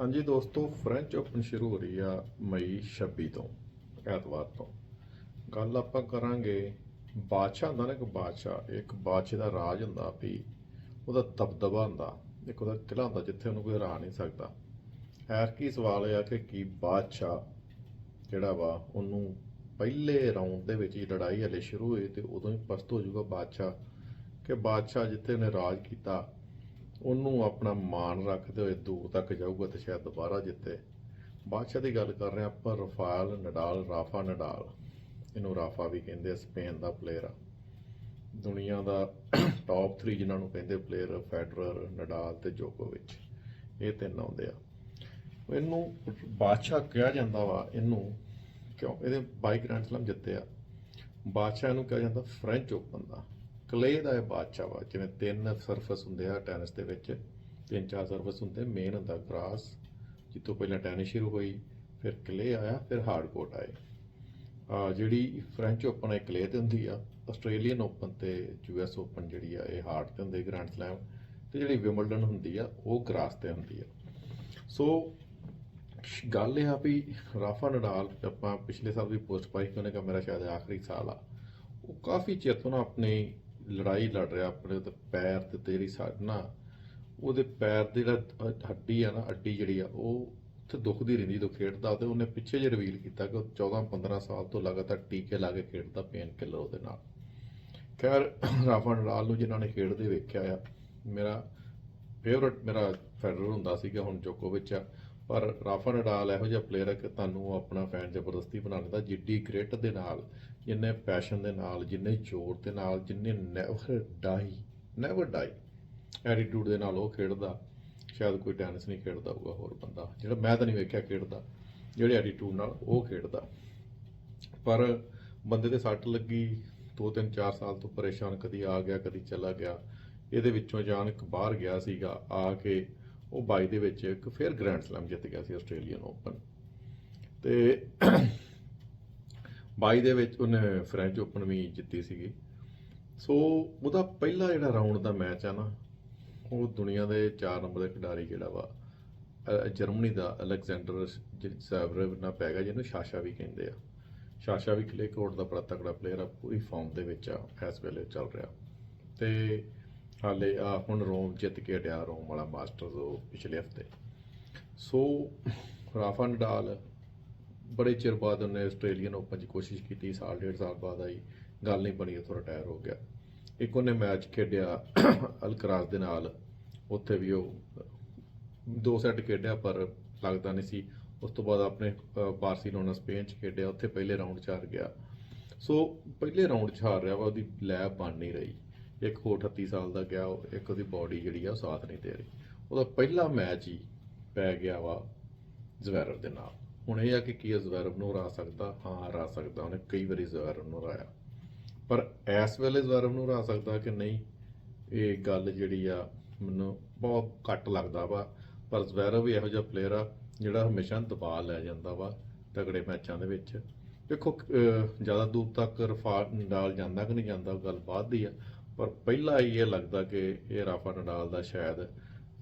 ਹਾਂਜੀ ਦੋਸਤੋ French open ਸ਼ੁਰੂ ਹੋ ਰਹੀ ਆ ਮਈ 26 ਤੋਂ, ਐਤਵਾਰ ਤੋਂ। ਗੱਲ ਆਪਾਂ ਕਰਾਂਗੇ ਬਾਦਸ਼ਾਹ ਹੁੰਦਾ ਨਾ ਇੱਕ ਬਾਦਸ਼ਾਹ ਇੱਕ ਬਾਦਸ਼ਾਹ ਦਾ ਰਾਜ ਹੁੰਦਾ ਵੀ ਉਹਦਾ ਦਬਦਬਾ ਹੁੰਦਾ, ਇੱਕ ਉਹਦਾ ਕਿਲਾ ਹੁੰਦਾ ਜਿੱਥੇ ਉਹਨੂੰ ਕੋਈ ਹਰਾ ਨਹੀਂ ਸਕਦਾ। ਐਰ ਕੀ ਸਵਾਲ ਇਹ ਆ ਕਿ ਕੀ ਬਾਦਸ਼ਾਹ ਜਿਹੜਾ ਵਾ, ਉਹਨੂੰ ਪਹਿਲੇ ਰਾਉਂਡ ਦੇ ਵਿੱਚ ਹੀ ਲੜਾਈ ਹਲੇ ਸ਼ੁਰੂ ਹੋਈ ਤੇ ਉਦੋਂ ਹੀ ਪਸਤ ਹੋ ਜਾਊਗਾ ਬਾਦਸ਼ਾਹ, ਕਿ ਬਾਦਸ਼ਾਹ ਜਿੱਥੇ ਉਹਨੇ ਰਾਜ ਕੀਤਾ ਉਹਨੂੰ ਆਪਣਾ ਮਾਣ ਰੱਖਦੇ ਹੋਏ ਦੂਰ ਤੱਕ ਜਾਊਗਾ ਤੇ ਸ਼ਾਇਦ ਦੁਬਾਰਾ ਜਿੱਤੇ। ਬਾਦਸ਼ਾਹ ਦੀ ਗੱਲ ਕਰ ਰਹੇ ਹਾਂ ਆਪਾਂ ਰਫਾਲ ਨਡਾਲ, ਰਾਫਾ ਨਡਾਲ। ਇਹਨੂੰ ਰਾਫਾ ਵੀ ਕਹਿੰਦੇ ਆ, ਸਪੇਨ ਦਾ ਪਲੇਅਰ ਆ। ਦੁਨੀਆ ਦਾ ਟੌਪ 3 ਜਿਨ੍ਹਾਂ ਨੂੰ ਕਹਿੰਦੇ ਪਲੇਅਰ ਫੈਡਰਰ, ਨਡਾਲ ਤੇ ਜੋਕੋਵਿਚ। ਇਹ ਤਿੰਨ ਆਉਂਦੇ ਆ। ਇਹਨੂੰ ਬਾਦਸ਼ਾਹ ਕਿਹਾ ਜਾਂਦਾ ਵਾ, ਇਹਨੂੰ ਕਿਉਂ? ਇਹਦੇ 22 ਗ੍ਰੈਂਡ ਸਲੈਮ ਜਿੱਤੇ ਆ। ਬਾਦਸ਼ਾਹ ਨੂੰ ਕਿਹਾ ਜਾਂਦਾ ਫ੍ਰੈਂਚ ਓਪਨ ਦਾ। ਕਲੇ ਦਾ ਇਹ ਬਾਦਸ਼ਾਹ ਵਾ, ਜਿਵੇਂ ਤਿੰਨ ਸਰਫਸ ਹੁੰਦੇ ਆ ਟੈਨਿਸ ਦੇ ਵਿੱਚ, ਤਿੰਨ ਚਾਰ ਸਰਫਸ ਹੁੰਦੇ ਮੇਨ ਹੁੰਦਾ ਗ੍ਰਾਸ ਜਿੱਥੋਂ ਪਹਿਲਾਂ ਟੈਨਿਸ ਸ਼ੁਰੂ ਹੋਈ, ਫਿਰ ਕਲੇ ਆਇਆ, ਫਿਰ ਹਾਰਡ ਕੋਰਟ ਆਏ। ਆ ਜਿਹੜੀ ਫ੍ਰੈਂਚ ਓਪਨ ਹੈ ਕਲੇ ਤੇ ਹੁੰਦੀ ਆ ਆਸਟ੍ਰੇਲੀਅਨ ਓਪਨ ਤੇ ਯੂਐਸ ਓਪਨ ਜਿਹੜੀ ਆ, ਇਹ ਹਾਰਡ ਤੇ ਹੁੰਦੇ ਗ੍ਰੈਂਡ ਸਲੈਮ ਤੇ ਜਿਹੜੀ ਵਿਮਬਲਡਨ ਹੁੰਦੀ ਆ, ਉਹ ਗ੍ਰਾਸ ਤੇ ਹੁੰਦੀ ਆ। ਸੋ ਗੱਲ ਇਹ ਆ ਵੀ ਰਾਫਾ ਨਡਾਲ ਆਪਾਂ ਪਿਛਲੇ ਸਾਲ ਵੀ ਪੋਸਟ ਪਾਈ ਕਿ ਉਹਨੇ ਕਿਹਾ ਮੇਰਾ ਸ਼ਾਇਦ ਆਖਰੀ ਸਾਲ ਆ। ਉਹ ਕਾਫੀ ਚਿਰ ਤੋਂ ਨਾ ਆਪਣੀ ਲੜਾਈ ਲੜ ਰਿਹਾ ਆਪਣੇ ਤੇ ਪੈਰ ਤੇ ਤੇ ਸਾਡਨਾ ਉਹਦੇ ਪੈਰ ਦੀ ਜਿਹੜਾ ਹੱਡੀ ਆ ਨਾ ਅੱਡੀ ਜਿਹੜੀ ਆ, ਉਹ ਉੱਥੇ ਦੁਖਦੀ ਰਹਿੰਦੀ ਜਦੋਂ ਖੇਡਦਾ ਤੇ ਉਹਨੇ ਪਿੱਛੇ ਜੇ ਰਿਵੀਲ ਕੀਤਾ ਕਿ ਉਹ 14 15 ਸਾਲ ਤੋਂ ਲਗਾਤਾਰ ਟੀਕੇ ਲਾ ਕੇ ਖੇਡਦਾ ਪੇਨ ਕਿਲਰ ਉਹਦੇ ਨਾਲ। ਖੈਰ, ਰਾਫਾ ਨਡਾਲ ਨੂੰ ਜਿਨ੍ਹਾਂ ਨੇ ਖੇਡਦੇ ਵੇਖਿਆ ਆ, ਮੇਰਾ ਫੇਵਰਟ ਮੇਰਾ ਫੈਡਰਰ ਹੁੰਦਾ ਸੀਗਾ ਹੁਣ ਜੋਕੋਵਿਚ ਆ, ਪਰ ਰਾਫਾ ਨਡਾਲ ਇਹੋ ਜਿਹਾ ਪਲੇਅਰ ਹੈ ਕਿ ਤੁਹਾਨੂੰ ਉਹ ਆਪਣਾ ਫੈਨ ਜ਼ਬਰਦਸਤੀ ਬਣਾ ਲੈਂਦਾ, ਜਿੱਡੀ ਗ੍ਰਿਟ ਦੇ ਨਾਲ ਜਿੰਨੇ ਪੈਸ਼ਨ ਦੇ ਨਾਲ, ਜਿੰਨੇ ਜ਼ੋਰ ਦੇ ਨਾਲ, ਜਿੰਨੇ never die never die attitude ਦੇ ਨਾਲ ਉਹ ਖੇਡਦਾ, ਸ਼ਾਇਦ ਕੋਈ ਟੈਨਿਸ ਨਹੀਂ ਖੇਡਦਾ ਹੋਊਗਾ ਹੋਰ ਬੰਦਾ। ਜਿਹੜਾ ਮੈਂ ਤਾਂ ਨਹੀਂ ਵੇਖਿਆ ਖੇਡਦਾ, ਜਿਹੜੇ ਐਟੀਟਿਊਡ ਨਾਲ ਉਹ ਖੇਡਦਾ। ਪਰ ਬੰਦੇ ਤੇ ਸੱਟ ਲੱਗੀ 2 3 4 ਸਾਲ ਤੋਂ ਪਰੇਸ਼ਾਨ, ਕਦੀ ਆ ਗਿਆ, ਕਦੀ ਚਲਾ ਗਿਆ। ਇਹਦੇ ਵਿੱਚੋਂ ਅਚਾਨਕ ਬਾਹਰ ਗਿਆ ਸੀਗਾ, ਆ ਕੇ ਉਹ ਬਾਈ ਦੇ ਵਿੱਚ ਇੱਕ ਫਿਰ ਗ੍ਰੈਂਡ ਸਲੈਮ ਜਿੱਤ ਗਿਆ ਸੀ ਆਸਟ੍ਰੇਲੀਅਨ ਓਪਨ ਤੇ ਬਾਈ ਦੇ ਵਿੱਚ ਉਹਨੇ ਫ੍ਰੈਂਚ ਓਪਨ ਵੀ ਜਿੱਤੀ ਸੀਗੀ। ਸੋ ਉਹਦਾ ਪਹਿਲਾ ਜਿਹੜਾ ਰਾਉਂਡ ਦਾ ਮੈਚ ਆ ਨਾ, ਉਹ ਦੁਨੀਆ ਦੇ 4 ਨੰਬਰ ਦੇ ਖਿਡਾਰੀ ਜਿਹੜਾ ਵਾ ਜਰਮਨੀ ਦਾ ਅਲੈਗਜ਼ੈਂਡਰ ਜ਼ੈਵਰੇਵ ਨਾਲ ਪੈ ਗਿਆ, ਜਿਹਨੂੰ ਸ਼ਾਸ਼ਾ ਵੀ ਕਹਿੰਦੇ ਆ। ਸ਼ਾਸ਼ਾ ਵੀ ਕਲੇ ਕੋਰਟ ਦਾ ਬੜਾ ਤਕੜਾ ਪਲੇਅਰ ਆ, ਪੂਰੀ ਫਾਰਮ ਦੇ ਵਿੱਚ ਆ, ਇਸ ਵੇਲੇ ਚੱਲ ਰਿਹਾ। ਤੇ ਹਾਲੇ ਆ ਹੁਣ ਰੋਮ ਜਿੱਤ ਕੇ ਹਟਿਆ, ਰੋਮ ਵਾਲਾ ਮਾਸਟਰਸ ਉਹ ਪਿਛਲੇ ਹਫ਼ਤੇ। ਸੋ ਰਾਫਾ ਨਡਾਲ ਬੜੇ ਚਿਰ ਬਾਅਦ ਉਹਨੇ ਆਸਟ੍ਰੇਲੀਅਨ ਓਪਨ 'ਚ ਕੋਸ਼ਿਸ਼ ਕੀਤੀ ਸਾਲ ਡੇਢ ਸਾਲ ਬਾਅਦ ਆਈ। ਗੱਲ ਨਹੀਂ ਬਣੀ ਉੱਥੋਂ ਰਿਟਾਇਰ ਹੋ ਗਿਆ। ਇੱਕ ਉਹਨੇ ਮੈਚ ਖੇਡਿਆ ਅਲਕਰਾਸ ਦੇ ਨਾਲ। ਉੱਥੇ ਵੀ ਉਹ ਦੋ ਸੈੱਟ ਖੇਡਿਆ ਪਰ ਲੱਗਦਾ ਨਹੀਂ ਸੀ। ਉਸ ਤੋਂ ਬਾਅਦ ਆਪਣੇ ਅ, ਬਾਰਸੀਲੋਨਾ ਸਪੇਨ 'ਚ ਖੇਡਿਆ। ਉੱਥੇ ਪਹਿਲੇ ਰਾਊਂਡ 'ਚ ਹਾਰ ਗਿਆ। ਸੋ ਪਹਿਲੇ ਰਾਊਂਡ 'ਚ ਹਾਰ ਰਿਹਾ ਵਾ ਉਹਦੀ ਲੈਬ ਬਣ ਨਹੀਂ ਰਹੀ। ਇੱਕ ਹੋਰ 38 ਸਾਲ ਦਾ ਗਿਆ ਉਹ- ਇੱਕ ਉਹਦੀ ਬਾਡੀ ਜਿਹੜੀ ਆ ਉਹ ਸਾਥ ਨਹੀਂ ਦੇ ਰਹੀ। ਉਹਦਾ ਪਹਿਲਾ ਮੈਚ ਹੀ ਪੈ ਗਿਆ ਵਾ ਜ਼ਵੈਰਵ ਦੇ ਨਾਲ। ਹੁਣ ਇਹ ਆ ਕਿ ਕੀ ਜ਼ਵੈਰਵ ਨੂੰ ਹਰਾ ਸਕਦਾ? ਹਾਂ, ਹਰਾ ਸਕਦਾ। ਉਹਨੇ ਕਈ ਵਾਰੀ ਜ਼ਵੈਰਵ ਨੂੰ ਹਰਾਇਆ। ਪਰ ਇਸ ਵੇਲੇ ਜ਼ਵੈਰਵ ਨੂੰ ਹਰਾ ਸਕਦਾ ਕਿ ਨਹੀਂ? ਇਹ ਗੱਲ ਜਿਹੜੀ ਆ, ਮੈਨੂੰ ਬਹੁਤ ਘੱਟ ਲੱਗਦਾ ਵਾ। ਪਰ ਜ਼ਵੈਰਵ ਇਹੋ ਜਿਹਾ ਪਲੇਅਰ ਆ, ਜਿਹੜਾ ਹਮੇਸ਼ਾ ਦਬਾਅ ਲੈ ਜਾਂਦਾ ਵਾ ਤਗੜੇ ਮੈਚਾਂ ਦੇ ਵਿੱਚ। ਦੇਖੋ ਜ਼ਿਆਦਾ ਦੂਰ ਤੱਕ ਰਫਾ ਨਡਾਲ ਜਾਂਦਾ ਕਿ ਨਹੀਂ ਜਾਂਦਾ, ਉਹ ਗੱਲ ਬਾਅਦ ਦੀ ਆ। ਪਰ ਪਹਿਲਾ ਹੀ ਇਹ ਲੱਗਦਾ ਕਿ ਇਹ ਰਾਫਾ ਨਡਾਲ ਦਾ ਸ਼ਾਇਦ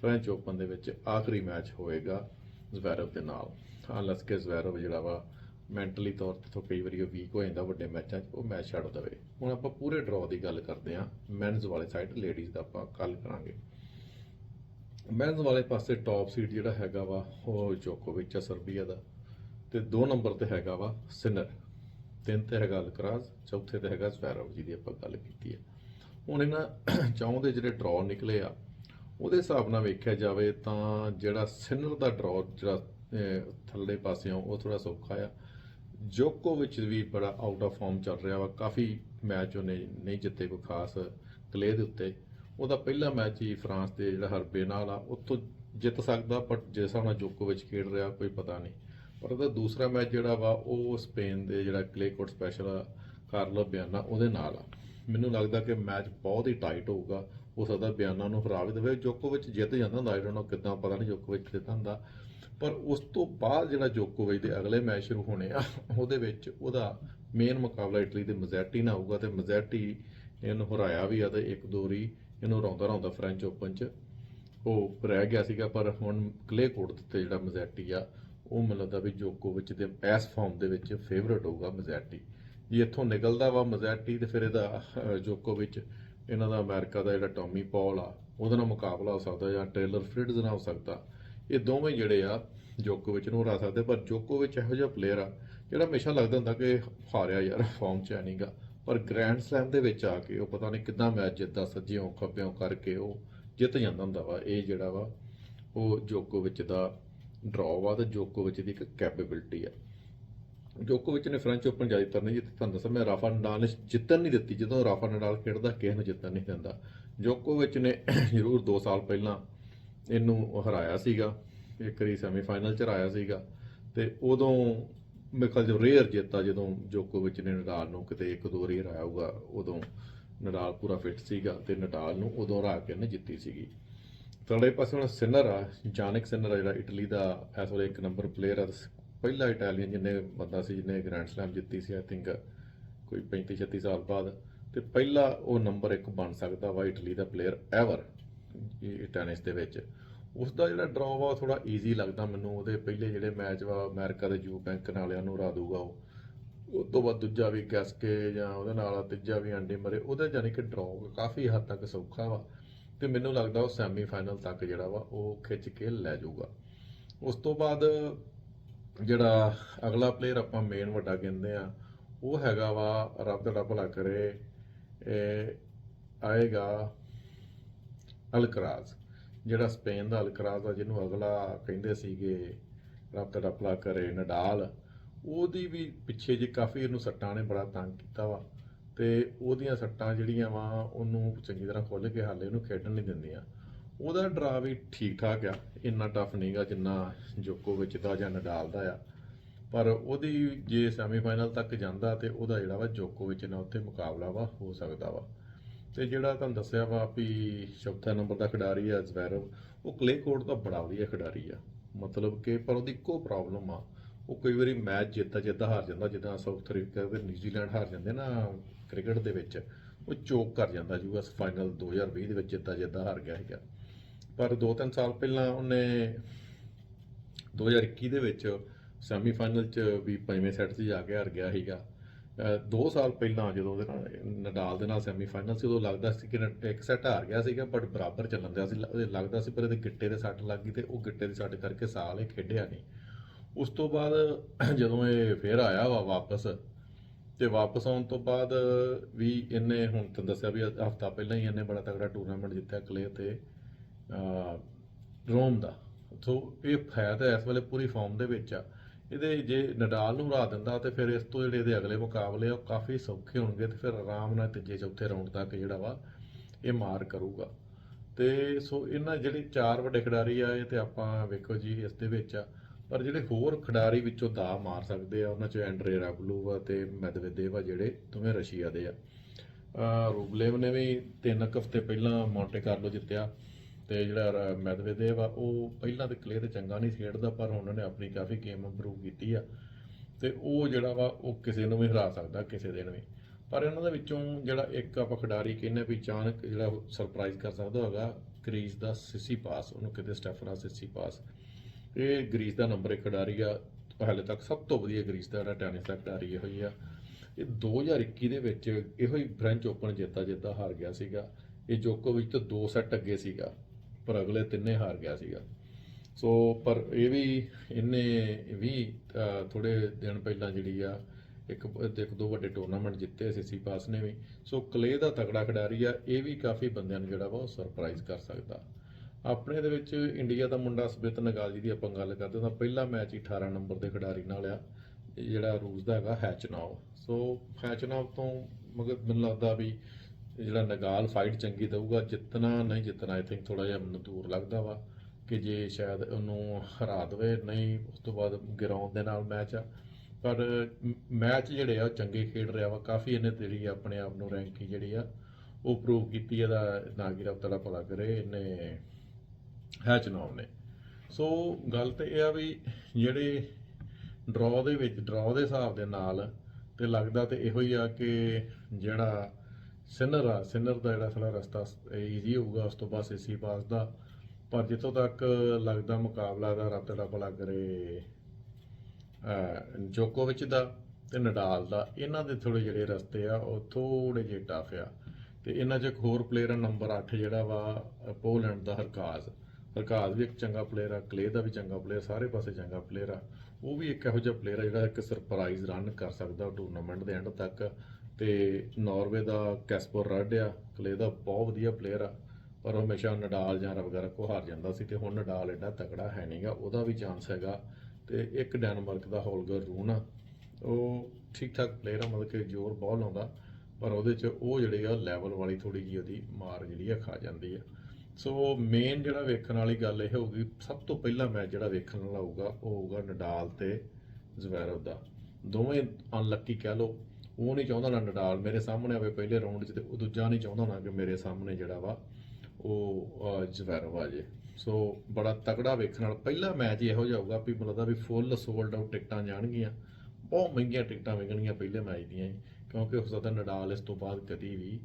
ਫ੍ਰੈਂਚ ਓਪਨ ਦੇ ਵਿੱਚ ਆਖਰੀ ਮੈਚ ਹੋਏਗਾ। ਜ਼ਵੈਰਵ ਦੇ ਨਾਲ। ਹਾਲਾਂਕਿ ਕਿ ਜ਼ਵੈਰਵ ਜਿਹੜਾ ਵਾ ਮੈਂਟਲੀ ਤੌਰ ਤੇ ਤੋਂ ਕਈ ਵਾਰੀ ਉਹ ਵੀਕ ਹੋ ਜਾਂਦਾ, ਵੱਡੇ ਮੈਚਾਂ 'ਚ, ਉਹ ਮੈਚ ਛੱਡ ਦਵੇ। ਹੁਣ ਆਪਾਂ ਪੂਰੇ ਡਰਾਅ ਦੀ ਗੱਲ ਕਰਦੇ ਹਾਂ ਮੈਨਸ ਵਾਲੇ ਸਾਈਡ ਲੇਡੀਜ਼ ਦਾ ਆਪਾਂ ਕੱਲ ਕਰਾਂਗੇ। ਮੈਨਸ ਵਾਲੇ ਪਾਸੇ ਟੌਪ ਸੀਟ ਜਿਹੜਾ ਹੈਗਾ ਵਾ, ਉਹ ਜੋਕੋਵਿਚ ਆ ਸਰਬੀਆ ਦਾ। ਤੇ 2 ਨੰਬਰ ਤੇ ਹੈਗਾ ਵਾ ਸਿਨਰ ਤਿੰਨ ਤੇ ਹੈਗਾ ਅਲਕਰਾਜ਼ ਚੌਥੇ ਤੇ ਹੈਗਾ ਸਵੈਰਵ ਜੀ ਦੀ ਆਪਾਂ ਗੱਲ ਕੀਤੀ ਹੈ। ਹੁਣ ਇਹਨਾਂ ਚੌਂ ਦੇ ਜਿਹੜੇ ਡਰਾਅ ਨਿਕਲੇ ਆ ਉਹਦੇ ਹਿਸਾਬ ਨਾਲ ਵੇਖਿਆ ਜਾਵੇ ਤਾਂ ਜਿਹੜਾ ਸਿਨਰ ਦਾ ਡਰਾਅ ਜਿਹੜਾ ਅਹ, ਥੱਲੇ ਪਾਸਿਓਂ ਉਹ ਥੋੜਾ ਸੌਖਾ ਆ। ਜੋਕੋਵਿਚ ਵੀ ਬੜਾ ਆਊਟ ਆਫ ਫਾਰਮ ਚੱਲ ਰਿਹਾ ਵਾ। ਕਾਫੀ ਮੈਚ ਉਹਨੇ ਨਹੀਂ ਜਿੱਤੇ ਕੋਈ ਖਾਸ ਕਲੇ ਦੇ ਉੱਤੇ। ਉਹਦਾ ਪਹਿਲਾ ਮੈਚ ਹੀ ਫਰਾਂਸ ਦੇ ਜਿਹੜਾ ਹਰਬੇ ਨਾਲ ਆ। ਉੱਥੋਂ ਜਿੱਤ ਸਕਦਾ ਬਟ ਜਿਸ ਹਿਸਾਬ ਨਾਲ ਜੋਕੋਵਿਚ ਖੇਡ ਰਿਹਾ ਕੋਈ ਪਤਾ ਨਹੀਂ। ਪਰ ਉਹਦਾ ਦੂਸਰਾ ਮੈਚ ਜਿਹੜਾ ਵਾ ਉਹ ਸਪੇਨ ਦੇ ਜਿਹੜਾ ਕਲੇ ਕੋਰਟ ਸਪੈਸ਼ਲ ਕਾਰਲੋ ਬਿਆਨਾ ਉਹਦੇ ਨਾਲ ਆ। ਮੈਨੂੰ ਲੱਗਦਾ ਕਿ ਮੈਚ ਬਹੁਤ ਹੀ ਟਾਈਟ ਹੋਊਗਾ। ਹੋ ਸਕਦਾ ਬਿਆਨਾਂ ਨੂੰ ਹਰਾ ਵੀ ਦੇਵੇ ਜੋਕੋਵਿਚ ਜਿੱਤ ਜਾਂਦਾ ਹੁੰਦਾ ਆਈ ਡੋਨਟ ਨੋ ਕਿਦਾਂ ਪਤਾ ਨਹੀਂ ਜੋਕੋਵਿਚ ਜਿੱਤਦਾ ਹੁੰਦਾ। ਪਰ ਉਸ ਤੋਂ ਬਾਅਦ ਜਿਹੜਾ ਜੋਕੋਵਿਚ ਦੇ ਅਗਲੇ ਮੈਚ ਸ਼ੁਰੂ ਹੋਣੇ ਆ ਉਹਦੇ ਵਿੱਚ ਉਹਦਾ ਮੇਨ ਮੁਕਾਬਲਾ ਇਟਲੀ ਦੇ ਮਜ਼ੈਟੀ ਨਾਲ ਹੋਊਗਾ ਤੇ ਮਜ਼ੈਟੀ ਇਹਨੂੰ ਹਰਾਇਆ ਵੀ ਆ ਤੇ ਇੱਕ ਦੋ ਇਹਨੂੰ ਹਰਾਉਂਦਾ ਹਰਾਉਂਦਾ ਫ੍ਰੈਂਚ ਓਪਨ 'ਚ ਉਹ ਰਹਿ ਗਿਆ ਸੀਗਾ ਪਰ ਹੁਣ ਕਲੇ ਕੋਰਟ ਦਿੱਤੇ ਜਿਹੜਾ ਮਜ਼ੈਟੀ ਆ ਉਹ ਮੈਨੂੰ ਲੱਗਦਾ ਵੀ ਜੋਕੋਵਿਚ ਦੇ ਐਸ ਫਾਰਮ ਦੇ ਵਿੱਚ ਫੇਵਰਟ ਹੋਊਗਾ ਮਜ਼ੈਟੀ ਜੇ ਇੱਥੋਂ ਨਿਕਲਦਾ ਵਾ ਮਜ਼ੈਟੀ ਤੇ ਫਿਰ ਇਹਦਾ ਅਹ, ਜੋਕੋਵਿਚ ਇਹਨਾਂ ਦਾ ਅਮਰੀਕਾ ਦਾ ਜਿਹੜਾ ਟੌਮੀ ਪੌਲ ਆ, ਉਹਦੇ ਨਾਲ ਮੁਕਾਬਲਾ ਹੋ ਸਕਦਾ ਜਾਂ ਟੇਲਰ ਫਰਿਡਜ਼ ਨਾਲ ਹੋ ਸਕਦਾ। ਇਹ ਦੋਵੇਂ ਜਿਹੜੇ ਆ, ਜੋਕੋਵਿਚ ਨੂੰ ਹਰਾ ਸਕਦੇ ਪਰ ਜੋਕੋਵਿਚ ਇਹੋ ਜਿਹਾ ਪਲੇਅਰ ਆ, ਜਿਹੜਾ ਹਮੇਸ਼ਾ ਲੱਗਦਾ ਹੁੰਦਾ ਕਿ ਹਾਰਿਆ ਯਾਰ ਫਾਰਮ 'ਚ ਹੈ ਨਹੀਂਗਾ ਪਰ ਗ੍ਰੈਂਡ ਸਲੈਮ ਦੇ ਵਿੱਚ ਆ ਕੇ ਉਹ ਪਤਾ ਨਹੀਂ ਕਿੱਦਾਂ ਮੈਚ ਜਿੱਤਦਾ, ਸੱਜਿਓਂ ਖੱਬਿਓਂ ਕਰਕੇ ਉਹ ਜਿੱਤ ਜਾਂਦਾ ਹੁੰਦਾ ਵਾ। ਇਹ ਜਿਹੜਾ ਵਾ, ਉਹ ਜੋਕੋਵਿਚ ਦਾ ਡਰਾਅ ਵਾ ਤੇ ਜੋਕੋਵਿਚ ਦੀ ਇੱਕ ਕੈਪੇਬਿਲਿਟੀ ਆ। ਜੋਕੋਵਿਚ ਨੇ ਫ੍ਰੈਂਚ ਓਪਨ ਜ਼ਿਆਦਾਤਰ ਨਹੀਂ ਜਿੱਤੀ ਤੁਹਾਨੂੰ ਦੱਸਾਂ, ਮੈਂ ਰਾਫਾ ਨਡਾਲ ਨੇ ਜਿੱਤਣ ਨਹੀਂ ਦਿੱਤੀ, ਜਦੋਂ ਰਾਫਾ ਨਡਾਲ ਖੇਡਦਾ ਕਿਸੇ ਨੂੰ ਜਿੱਤਣ ਨਹੀਂ ਦਿੰਦਾ। ਜੋਕੋਵਿਚ ਨੇ ਜ਼ਰੂਰ 2 ਸਾਲ ਪਹਿਲਾਂ ਇਹਨੂੰ ਹਰਾਇਆ ਸੀਗਾ, ਇੱਕ ਵਾਰੀ ਸੈਮੀਫਾਈਨਲ ਚ ਹਰਾਇਆ ਸੀਗਾ, ਤੇ ਉਦੋਂ ਮੇਰੇ ਖਿਆਲ ਜੋ ਰੇਅਰ ਜਿੱਤਾ ਜਦੋਂ ਜੋਕੋਵਿਚ ਨੇ ਨਡਾਲ ਨੂੰ ਕਿਤੇ ਇੱਕ ਦੋ ਵਾਰੀ ਹਰਾਇਆ ਹੋਊਗਾ, ਉਦੋਂ ਨਡਾਲ ਪੂਰਾ ਫਿੱਟ ਸੀਗਾ ਤੇ ਨਡਾਲ ਨੂੰ ਉਦੋਂ ਹਰਾ ਕੇ ਉਹਨੇ ਜਿੱਤੀ ਸੀਗੀ। ਥਰਡੇ ਪਾਸੇ ਹੁਣ ਸਿਨਰ ਆ, ਜਾਨਿਕ ਸਿਨਰ ਆ ਜਿਹੜਾ ਇਟਲੀ ਦਾ, ਇਸ ਵੇਲੇ ਇੱਕ ਨੰਬਰ ਪਲੇਅਰ ਆ ਪਹਿਲਾ ਇਟਾਲੀਅਨ ਜਿਹਨੇ ਬੰਦਾ ਸੀ ਜਿਹਨੇ ਗ੍ਰੈਂਡ ਸਲੈਮ ਜਿੱਤੀ ਸੀ ਆਈ ਥਿੰਕ ਕੋਈ 35 36 ਸਾਲ ਬਾਅਦ, ਤੇ ਪਹਿਲਾ ਉਹ ਨੰਬਰ 1 ਬਣ ਸਕਦਾ ਵਾ ਇਟਲੀ ਦਾ ਪਲੇਅਰ ਐਵਰ ਟੈਨਿਸ ਦੇ ਵਿੱਚ। ਉਸ ਦਾ ਜਿਹੜਾ ਡਰਾਅ ਵਾ ਥੋੜਾ ਈਜ਼ੀ ਲੱਗਦਾ ਮੈਨੂੰ, ਉਹਦੇ ਪਹਿਲੇ ਜਿਹੜੇ ਮੈਚ ਵਾ, ਅਮਰੀਕਾ ਦੇ ਯੂ ਬੈਂਕ ਵਾਲਿਆਂ ਨੂੰ ਹਰਾ ਦੂਗਾ ਉਹ। ਉਸ ਤੋਂ ਬਾਅਦ ਦੂਜਾ ਵੀ ਗੈਸਕੇ ਜਾਂ ਉਹਦੇ ਨਾਲ ਤੀਜਾ ਵੀ ਆਂਡੇ ਮਰੇ ਉਹਦਾ ਯਾਨੀ ਕਿ ਡਰਾਅ ਕਾਫੀ ਹੱਦ ਤੱਕ ਸੌਖਾ ਵਾ। ਤੇ ਮੈਨੂੰ ਲੱਗਦਾ ਉਹ ਸੈਮੀ ਫਾਈਨਲ ਤੱਕ ਜਿਹੜਾ ਵਾ, ਉਹ ਖਿੱਚ ਕੇ ਲੈ ਜਾਊਗਾ। ਉਸ ਤੋਂ ਬਾਅਦ ਜਿਹੜਾ ਅਗਲਾ ਪਲੇਅਰ ਆਪਾਂ ਮੇਨ ਵੱਡਾ ਕਹਿੰਦੇ ਆ, ਉਹ ਹੈਗਾ ਵਾ ਰੱਬ ਦਾ ਭਲਾ ਕਰੇ ਆਏਗਾ ਅਲਕਰਾਜ਼, ਜਿਹੜਾ ਸਪੇਨ ਦਾ ਅਲਕਰਾਜ਼ ਆ, ਜਿਹਨੂੰ ਅਗਲਾ ਕਹਿੰਦੇ ਸੀਗੇ, ਰੱਬ ਦਾ ਭਲਾ ਕਰੇ, ਨਡਾਲ, ਉਹਦੀ ਵੀ ਪਿੱਛੇ ਜੇ ਕਾਫੀ ਇਹਨੂੰ ਸੱਟਾਂ ਨੇ ਬੜਾ ਤੰਗ ਕੀਤਾ ਵਾ, ਤੇ ਉਹਦੀਆਂ ਸੱਟਾਂ ਜਿਹੜੀਆਂ ਵਾ, ਉਹਨੂੰ ਚੰਗੀ ਤਰ੍ਹਾਂ ਖੁੱਲ ਕੇ ਹਾਲੇ ਉਹਨੂੰ ਖੇਡਣ ਨਹੀਂ ਦਿੰਦੀਆਂ। ਉਹਦਾ ਡਰਾ ਵੀ ਠੀਕ ਠਾਕ ਆ। ਇੰਨਾ ਟਫ ਨਹੀਂਗਾ ਜਿੰਨਾ ਜੋਕੋਵਿਚ ਦਾ ਜਾਂ ਨਡਾਲ ਦਾ ਆ। ਪਰ ਉਹਦੀ ਜੇ ਸੈਮੀਫਾਈਨਲ ਤੱਕ ਜਾਂਦਾ ਤੇ ਉਹਦਾ ਜਿਹੜਾ ਵਾ ਜੋਕੋਵਿਚ ਨਾਲ ਉੱਥੇ ਮੁਕਾਬਲਾ ਵਾ ਹੋ ਸਕਦਾ ਵਾ। ਤੇ ਜਿਹੜਾ ਤੁਹਾਨੂੰ ਦੱਸਿਆ ਵਾ ਵੀ ਚੌਥਾ ਨੰਬਰ ਦਾ ਖਿਡਾਰੀ ਆ ਜ਼ਵੈਰਵ ਉਹ ਕਲੇ ਕੋਰਟ ਦਾ ਬੜਾ ਵਧੀਆ ਖਿਡਾਰੀ ਆ। ਮਤਲਬ ਕਿ ਪਰ ਉਹਦੀ ਇੱਕੋ ਪ੍ਰੋਬਲਮ ਆ। ਉਹ ਕਈ ਵਾਰੀ ਮੈਚ ਜਿੱਤਦਾ ਜਿੱਤਦਾ ਹਾਰ ਜਾਂਦਾ, ਜਿੱਦਾਂ ਸਾਊਥ ਅਫਰੀਕਾ ਤੇ ਨਿਊਜ਼ੀਲੈਂਡ ਹਾਰ ਜਾਂਦੇ ਨਾ ਕ੍ਰਿਕਟ ਦੇ ਵਿੱਚ, ਉਹ ਚੋਕ ਕਰ ਜਾਂਦਾ ਯੂਐਸ ਫਾਈਨਲ 2020 ਦੇ ਵਿੱਚ ਜਿੱਦਾਂ ਜਿੱਦਾਂ ਹਾਰ ਗਿਆ ਸੀਗਾ। ਪਰ 2-3 ਸਾਲ ਪਹਿਲਾਂ ਉਹਨੇ 2021 ਦੇ ਵਿੱਚ ਸੈਮੀਫਾਈਨਲ 'ਚ ਵੀ ਪੰਜਵੇਂ ਸੈੱਟ 'ਚ ਜਾ ਕੇ ਹਾਰ ਗਿਆ ਸੀਗਾ। 2 ਸਾਲ ਪਹਿਲਾਂ ਜਦੋਂ ਉਹਦੇ ਨਾਲ, ਨਡਾਲ ਦੇ ਨਾਲ ਸੈਮੀਫਾਈਨਲ ਸੀ, ਉਦੋਂ ਲੱਗਦਾ ਸੀ ਕਿ ਇੱਕ ਸੈੱਟ ਹਾਰ ਗਿਆ ਸੀਗਾ ਬਟ ਬਰਾਬਰ ਚੱਲਣ ਦਿਆ ਸੀ। ਲ- ਲੱਗਦਾ ਸੀ, ਪਰ ਇਹਦੇ ਗਿੱਟੇ ਦੇ ਸੱਟ ਲੱਗ ਗਈ ਤੇ ਉਹ ਗਿੱਟੇ ਦੀ ਸੱਟ ਕਰਕੇ ਸਾਲ ਇਹ ਖੇਡਿਆ ਨਹੀਂ। ਉਸ ਤੋਂ ਬਾਅਦ ਜਦੋਂ ਇਹ ਫੇਰ ਆਇਆ ਵਾ ਵਾਪਸ, ਤੇ ਵਾਪਸ ਆਉਣ ਤੋਂ ਬਾਅਦ ਵੀ ਇਹਨੇ ਹੁਣ ਤਾਂ ਦੱਸਿਆ ਵੀ ਹਫਤਾ ਪਹਿਲਾਂ ਹੀ ਇਹਨੇ ਬੜਾ ਤਗੜਾ ਟੂਰਨਾਮੈਂਟ ਜਿੱਤਿਆ ਕਲੇ ਤੇ। ਰੋਮ ਦਾ। ਸੋ ਇਹ ਹੈ, ਇਸ ਵੇਲੇ ਪੂਰੀ ਫਾਰਮ ਦੇ ਵਿੱਚ ਆ। ਇਹਦੇ ਜੇ ਨਡਾਲ ਨੂੰ ਹਰਾ ਦਿੰਦਾ ਤੇ ਫਿਰ ਇਸ ਤੋਂ ਜਿਹੜੇ ਇਹਦੇ ਅਗਲੇ ਮੁਕਾਬਲੇ ਆ, ਉਹ ਕਾਫੀ ਸੌਖੇ ਹੋਣਗੇ ਤੇ ਫਿਰ ਆਰਾਮ ਨਾਲ ਤੀਜੇ, ਚੌਥੇ ਰਾਊਂਡ ਤੱਕ ਜਿਹੜਾ ਵਾ, ਇਹ ਮਾਰ ਕਰੂਗਾ। ਤੇ ਸੋ ਇਹਨਾਂ ਜਿਹੜੇ ਚਾਰ ਵੱਡੇ ਖਿਡਾਰੀ ਆ, ਇਹ ਤੇ ਆਪਾਂ ਵੇਖੋ ਜੀ ਇਸ ਦੇ ਵਿੱਚ ਆ। ਪਰ ਜਿਹੜੇ ਹੋਰ ਖਿਡਾਰੀ ਵਿੱਚੋਂ ਦਾ ਮਾਰ ਸਕਦੇ ਆ, ਉਹਨਾਂ ਚ ਐਂਡਰੇ ਰਾਬਲੂ ਆ ਤੇ ਮੈਦਵੇਦੇਵ ਆ, ਜਿਹੜੇ ਦੋਵੇਂ ਰਸ਼ੀਆ ਦੇ ਆ। ਰੂਬਲੇਵ ਨੇ ਵੀ ਤਿੰਨ ਕੁ ਹਫ਼ਤੇ ਪਹਿਲਾਂ ਮੌਂਟੇ ਕਾਰਲੋ ਜਿੱਤਿਆ। ਤੇ ਜਿਹੜਾ ਰ- ਮੈਦਵੇਦੇਵ ਆ, ਉਹ ਪਹਿਲਾਂ ਤੇ ਕਲੇ ਤੇ ਚੰਗਾ ਨਹੀਂ ਖੇਡਦਾ, ਪਰ ਹੁਣ ਉਹਨੇ ਆਪਣੀ ਕਾਫੀ ਗੇਮ ਇੰਪਰੂਵ ਕੀਤੀ ਆ। ਤੇ ਉਹ ਜਿਹੜਾ ਵਾ, ਉਹ ਕਿਸੇ ਨੂੰ ਵੀ ਹਰਾ ਸਕਦਾ, ਕਿਸੇ ਦਿਨ ਵੀ। ਪਰ ਇਹਨਾਂ ਦੇ ਵਿੱਚੋਂ ਜਿਹੜਾ ਇੱਕ ਆਪਾਂ ਖਿਡਾਰੀ ਕਹਿੰਦੇ ਵੀ ਅਚਾਨਕ ਜਿਹੜਾ ਸਰਪ੍ਰਾਈਜ਼ ਕਰ ਸਕਦਾ ਹੋਗਾ, ਗ੍ਰੀਸ ਦਾ ਸਿਸੀ ਪਾਸ, ਉਹਨੂੰ ਕਿਤੇ ਸਟੈਫਨਾ ਸਿਸੀ ਪਾਸ। ਇਹ ਗ੍ਰੀਸ ਦਾ ਨੰਬਰ 1 ਖਿਡਾਰੀ ਆ, ਹਾਲੇ ਤੱਕ ਸਭ ਤੋਂ ਵਧੀਆ ਗ੍ਰੀਸ ਦਾ ਜਿਹੜਾ ਟੈਨਿਸ ਦਾ ਖਿਡਾਰੀ ਇਹੋ ਹੀ ਆ। ਇਹ 2021 ਦੇ ਵਿੱਚ ਇਹੋ ਹੀ ਫ੍ਰੈਂਚ ਓਪਨ ਜਿੱਤਾ ਜਿੱਤਾ ਹਾਰ ਗਿਆ ਸੀਗਾ। ਇਹ ਜੋਕੋਵਿਚ ਤੋਂ ਦੋ ਸੈੱਟ ਅੱਗੇ ਸੀਗਾ। ਪਰ ਅਗਲੇ ਤਿੰਨੇ ਹਾਰ ਗਿਆ ਸੀਗਾ। ਸੋ ਪਰ ਇਹ ਵੀ ਇਹਨੇ ਵੀ ਅਹ, ਥੋੜੇ ਦਿਨ ਪਹਿਲਾਂ ਜਿਹੜੀ ਆ ਇੱਕ ਇੱਕ ਦੋ ਵੱਡੇ ਟੂਰਨਾਮੈਂਟ ਜਿੱਤੇ ਸਿਸੀ ਪਾਸ ਨੇ ਵੀ। ਸੋ ਕਲੇ ਦਾ ਤਕੜਾ ਖਿਡਾਰੀ ਆ ਇਹ ਵੀ ਕਾਫੀ ਬੰਦਿਆਂ ਨੂੰ ਜਿਹੜਾ ਵਾ ਉਹ ਸਰਪ੍ਰਾਈਜ਼ ਕਰ ਸਕਦਾ। ਆਪਣੇ ਦੇ ਵਿੱਚ ਇੰਡੀਆ ਦਾ ਮੁੰਡਾ ਸਬਿਤ ਨਗਾਲ ਜੀ ਦੀ ਆਪਾਂ ਗੱਲ ਕਰਦੇ ਹਾਂ ਤਾਂ ਪਹਿਲਾ ਮੈਚ ਹੀ 18 ਨੰਬਰ ਦੇ ਖਿਡਾਰੀ ਨਾਲ ਆ ਇਹ ਜਿਹੜਾ ਰੂਸ ਦਾ ਹੈਗਾ ਹੈਚਨਾਵ। ਸੋ ਹੈਚਨਾਵ ਤੋਂ ਮਗਰ ਮੈਨੂੰ ਲੱਗਦਾ ਵੀ ਜਿਹੜਾ ਨਗਾਲ ਫਾਈਟ ਚੰਗੀ ਦਊਗਾ, ਜਿੱਤਣਾ ਨਹੀਂ ਜਿੱਤਣਾ ਆਈ ਥਿੰਕ ਥੋੜਾ ਜਿਹਾ ਮੈਨੂੰ ਦੂਰ ਲੱਗਦਾ ਵਾ ਕਿ ਜੇ ਸ਼ਾਇਦ ਉਹਨੂੰ ਹਰਾ ਦੇਵੇ, ਨਹੀਂ ਉਸ ਤੋਂ ਬਾਅਦ ਗਿਰਾਉਣ ਦੇ ਨਾਲ ਮੈਚ ਆ। ਪਰ ਮੈਚ ਜਿਹੜੇ ਆ, ਉਹ ਚੰਗੇ ਖੇਡ ਰਿਹਾ ਵਾ। ਕਾਫੀ ਇਹਨੇ ਜਿਹੜੀ ਆਪਣੇ ਆਪ ਨੂੰ ਰੈਂਕਿੰਗ ਜਿਹੜੀ ਆ, ਉਹ ਪ੍ਰੂਵ ਕੀਤੀ, ਇਹਦਾ ਨਾਗੀ ਰੱਬ ਤਲਾ ਭਲਾ ਕਰੇ, ਇਹਨੇ ਹੈ ਹੈਚਨਾਉ ਨੇ ਸੋ ਗੱਲ ਤੇ ਇਹ ਆ ਵੀ ਜਿਹੜੇ ਡਰਾਅ ਦੇ ਵਿੱਚ ਡਰਾਅ ਦੇ ਹਿਸਾਬ ਦੇ ਨਾਲ ਤੇ ਲੱਗਦਾ ਤੇ ਇਹੋ ਹੀ ਆ ਕਿ ਜਿਹੜਾ ਸਿਨਰ ਆ, ਸਿਨਰ ਦਾ ਜਿਹੜਾ ਸਾਡਾ ਰਸਤਾ ਈਜ਼ੀ ਹੋਊਗਾ, ਉਸ ਤੋਂ ਬਾਅਦ ਸੀਸੀ ਪਾਸ ਦਾ। ਪਰ ਜਿੱਥੋਂ ਤੱਕ ਲੱਗਦਾ ਮੁਕਾਬਲਾ ਦਾ, ਰੱਬ ਦਾ ਭਲਾ ਕਰੇ। ਅਹ, ਜੋਕੋਵਿਚ ਦਾ ਤੇ ਨਡਾਲ ਦਾ, ਇਹਨਾਂ ਦੇ ਥੋੜੇ ਜਿਹੜੇ ਰਸਤੇ ਆ, ਉਹ ਥੋੜੇ ਜਿਹੇ ਟਫ ਆ। ਤੇ ਇਹਨਾਂ 'ਚ ਇੱਕ ਹੋਰ ਪਲੇਅਰ ਆ ਨੰਬਰ 8 ਜਿਹੜਾ ਵਾ ਪੋਲੈਂਡ ਦਾ ਹਰਕਾਜ਼। ਹਰਕਾਜ਼ ਵੀ ਇੱਕ ਚੰਗਾ ਪਲੇਅਰ ਆ ਕਲੇ ਦਾ ਵੀ ਚੰਗਾ ਪਲੇਅਰ ਸਾਰੇ ਪਾਸੇ ਚੰਗਾ ਪਲੇਅਰ ਆ। ਉਹ ਵੀ ਇੱਕ ਇਹੋ ਜਿਹਾ ਪਲੇਅਰ ਆ ਜਿਹੜਾ ਇੱਕ ਸਰਪ੍ਰਾਈਜ਼ ਰਨ ਕਰ ਸਕਦਾ ਟੂਰਨਾਮੈਂਟ ਦੇ ਐਂਡ ਤੱਕ। ਤੇ ਨਾਰਵੇ ਦਾ ਕੈਸਪਰ ਰੱਡ ਆ ਕਲੇ ਦਾ ਬਹੁਤ ਵਧੀਆ ਪਲੇਅਰ ਆ, ਪਰ ਹਮੇਸ਼ਾ ਨਡਾਲ ਜਾਂ ਵਗੈਰਾ ਕੋ ਹਾਰ ਜਾਂਦਾ ਸੀ ਤੇ ਹੁਣ ਨਡਾਲ ਐਡਾ ਤਕੜਾ ਹੈ ਨਹੀਂਗਾ ਉਹਦਾ ਵੀ ਚਾਂਸ ਹੈਗਾ ਤੇ ਇੱਕ ਡੈਨਮਾਰਕ ਦਾ ਹੋਲਗਰ ਰੂਨ ਆ। ਉਹ ਠੀਕ ਠਾਕ ਪਲੇਅਰ ਆ, ਮਤਲਬ ਕਿ ਜ਼ੋਰ ਬਹੁਤ ਲਾਉਂਦਾ, ਪਰ ਉਹਦੇ ਚ ਉਹ ਜਿਹੜੇ ਆ ਲੈਵਲ ਵਾਲੀ ਥੋੜੀ ਜਿਹੀ ਉਹਦੀ ਮਾਰ ਜਿਹੜੀ ਆ ਖਾ ਜਾਂਦੀ ਆ। ਸੋ ਮੇਨ ਜਿਹੜਾ ਵੇਖਣ ਵਾਲੀ ਗੱਲ ਇਹ ਹੋਊਗੀ, ਸਭ ਤੋਂ ਪਹਿਲਾ ਮੈਚ ਜਿਹੜਾ ਵੇਖਣ ਵਾਲਾ ਹੋਊਗਾ, ਉਹ ਹੋਊਗਾ ਨਡਾਲ ਤੇ ਜ਼ਵੈਰਵ ਦਾ ਦੋਵੇਂ ਅਨਲੱਕੀ ਕਹਿ ਲਓ ਉਹ ਨਹੀਂ ਚਾਹੁੰਦਾ ਨਾ ਨਡਾਲ। ਮੇਰੇ ਸਾਹਮਣੇ ਆਵੇ ਪਹਿਲੇ ਰਾਉਂਡ 'ਚ ਤੇ ਉਹ ਦੂਜਾ ਨਹੀਂ ਚਾਹੁੰਦਾ ਹੋਣਾ ਕਿ ਮੇਰੇ ਸਾਹਮਣੇ ਜਿਹੜਾ ਵਾ, ਉਹ ਜਵੈਰ ਆ ਜੇ ਸੋ ਬੜਾ ਤਕੜਾ ਵੇਖਣ ਵਾਲਾ ਪਹਿਲਾ ਮੈਚ ਇਹੋ ਜਿਹਾ ਹੋਊਗਾ ਵੀ ਮਤਲਬ ਵੀ ਫੁੱਲ ਸੋਲਡ ਆਊਟ ਟਿਕਟਾਂ ਜਾਣਗੀਆਂ। ਬਹੁਤ ਮਹਿੰਗੀਆਂ ਟਿਕਟਾਂ ਵਿਕਣਗੀਆਂ ਪਹਿਲੇ ਮੈਚ ਦੀਆਂ ਕਿਉਂਕਿ ਹੋ ਸਕਦਾ ਨਡਾਲ ਇਸ ਤੋਂ ਬਾਅਦ ਕਦੀ ਵੀ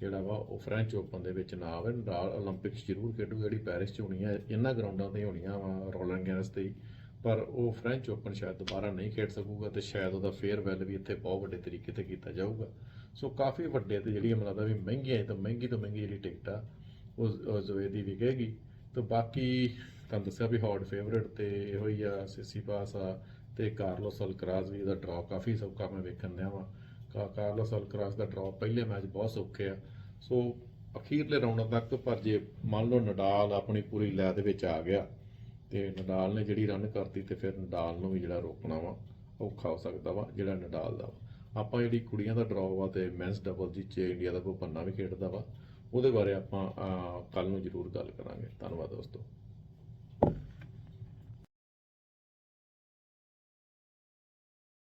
ਜਿਹੜਾ ਵਾ, ਉਹ ਫਰੈਂਚ ਓਪਨ ਦੇ ਵਿੱਚ ਨਾ ਆਵੇ। ਨਡਾਲ 올림픽ਸ ਜ਼ਰੂਰ ਖੇਡੂ ਜਿਹੜੀ ਪੈਰਿਸ 'ਚ ਹੋਣੀ ਹੈ ਇਹਨਾਂ ਗਰਾਊਂਡਾਂ ਤੇ ਹੋਣੀਆਂ ਵਾ, ਰੋਲਰ ਗੈਰਸ ਤੇ ਪਰ ਉਹ ਫ੍ਰੈਂਚ ਓਪਨ ਸ਼ਾਇਦ ਦੁਬਾਰਾ ਨਹੀਂ ਖੇਡ ਸਕੂਗਾ ਤੇ ਸ਼ਾਇਦ ਉਹਦਾ ਫੇਅਰਵੈਲ ਵੀ ਇੱਥੇ ਬਹੁਤ ਵੱਡੇ ਤਰੀਕੇ ਤੇ ਕੀਤਾ ਜਾਊਗਾ। ਸੋ ਕਾਫੀ ਵੱਡੇ ਤੇ ਜਿਹੜੀ ਮਤਲਬ ਵੀ ਮਹਿੰਗੀਆਂ ਤਾਂ ਮਹਿੰਗੀ ਤੋਂ ਮਹਿੰਗੀ ਜਿਹੜੀ ਟਿਕਟ ਆ, ਉਹ ਉਹ ਜ਼ਵੇ ਦੀ ਵਿਕੇਗੀ। ਤੇ ਬਾਕੀ ਤੁਹਾਨੂੰ ਦੱਸਿਆ ਵੀ ਹੌਟ ਫੇਵਰੇਟ ਤੇ ਇਹੋ ਹੀ ਆ ਸਿਸੀ ਪਾਸ ਆ, ਤੇ ਕਾਰਲੋਸ ਅਲਕਰਾਜ਼ ਵੀ ਇਹਦਾ ਡਰਾਅ ਕਾਫੀ ਸੌਖਾ ਮੈਂ ਵੇਖਣ ਦਿਆ ਵਾਂ। ਕਾ ਕਾਰਲੋਸ ਅਲਕਰਾਜ਼ ਦਾ ਡਰਾਅ ਪਹਿਲੇ ਮੈਚ ਬਹੁਤ ਸੌਖੇ ਆ। ਸੋ ਅਖੀਰਲੇ ਰਾਊਂਡ ਤੱਕ, ਪਰ ਜੇ ਮੰਨ ਲਓ ਨਡਾਲ ਆਪਣੀ ਪੂਰੀ ਲੈ ਦੇ ਵਿੱਚ ਆ ਗਿਆ ਤੇ ਨਡਾਲ ਨੇ ਜਿਹੜੀ ਰਨ ਕਰਤੀ ਤੇ ਫਿਰ ਨਡਾਲ ਨੂੰ ਵੀ ਜਿਹੜਾ ਰੋਕਣਾ ਵਾ ਔਖਾ ਹੋ ਸਕਦਾ ਵਾ, ਜਿਹੜਾ ਨਡਾਲ ਦਾ ਵਾ। ਆਪਾਂ ਜਿਹੜੀ ਕੁੜੀਆਂ ਦਾ ਡਰਾਅ ਵਾ ਤੇ ਮੈਨਸ ਡਬਲ ਜੀ ਚ ਇੰਡੀਆ ਦਾ ਕੋਈ ਪੰਨਾ ਵੀ ਖੇਡਦਾ ਵਾ, ਉਹਦੇ ਬਾਰੇ ਆਪਾਂ ਕੱਲ ਨੂੰ ਜ਼ਰੂਰ ਗੱਲ ਕਰਾਂਗੇ। ਧੰਨਵਾਦ ਦੋਸਤੋ।